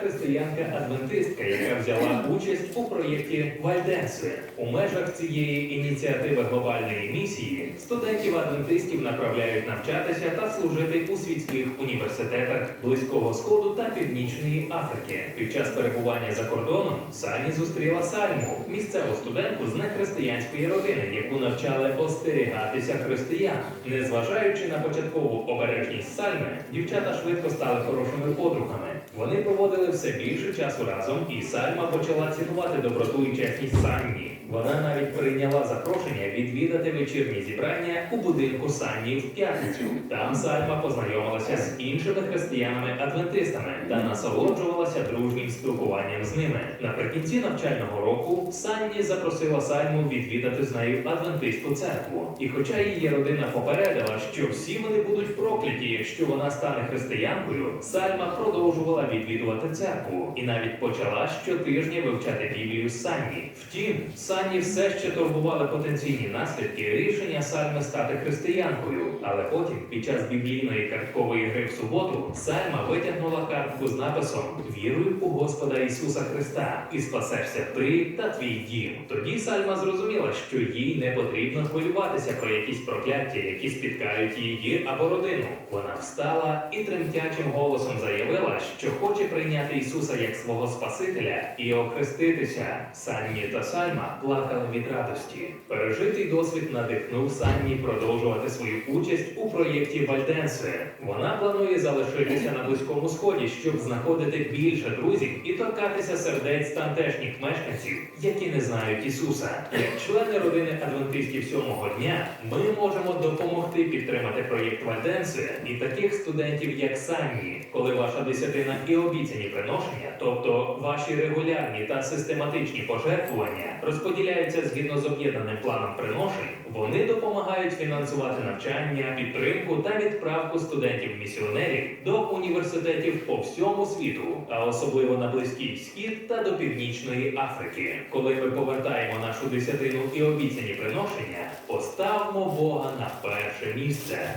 християнка-адвентистка, яка взяла участь у проєкті Вальденси. У межах цієї ініціативи глобальної місії студентів-адвентистів направляють навчатися та служити у світських університетах Близького Сходу та Північної Африки. Під час перебування за кордоном Сані зустріла Сальму, місцеву студентку з нехристиянської родини, яку навчали остерігатися християн. Незважаючи на початкову обережність Сальми, дівчата швидко стали хорошими подругами. Вони проводили все більше часу разом, і Сальма почала цінувати доброту і чесність Санні. Вона навіть прийняла запрошення відвідати вечірні зібрання у будинку Санні в п'ятницю. Там Сальма познайомилася з іншими християнами-адвентистами та насолоджувалася дружнім спілкуванням з ними. Наприкінці навчального року Санні запросила Сальму відвідати з нею адвентистську церкву. І хоча її родина попередила, що всі вони будуть прокляті, якщо вона стане християнкою, Сальма продовжувала відвідувати церкву і навіть почала щотижня вивчати Біблію Санні. Втім, Санні все ще турбували потенційні наслідки рішення Сальми стати християнкою. Але потім, під час біблійної карткової гри в суботу, Сальма витягнула картку з написом Віруй у Господа Ісуса Христа і спасешся ти та твій дім. Тоді Сальма зрозуміла, що їй не потрібно хвилюватися про якісь прокляття, які спіткають її або родину. Вона встала і тремтячим голосом заявила, що хоче прийняти Ісуса як свого Спасителя і охреститися. Санні та Сальма плакали від радості. Пережитий досвід надихнув Санні продовжувати свою участь у проєкті Вальденсе. Вона планує залишитися на близькому сході, щоб знаходити більше друзів і торкатися сердець тамтешніх мешканців, які не знають Ісуса. Як члени родини адвентистів сьомого дня, ми можемо допомогти підтримати проєкт Вальденсе і таких студентів, як Санні, коли ваша десятина і обіцяні приношення, тобто ваші регулярні та систематичні пожертвування, розподіляються згідно з об'єднаним планом приношень, вони допомагають фінансувати навчання, підтримку та відправку студентів-місіонерів до університетів по всьому світу, а особливо на Близький Схід та до Північної Африки. Коли ми повертаємо нашу десятину і обіцяні приношення, поставмо Бога на перше місце.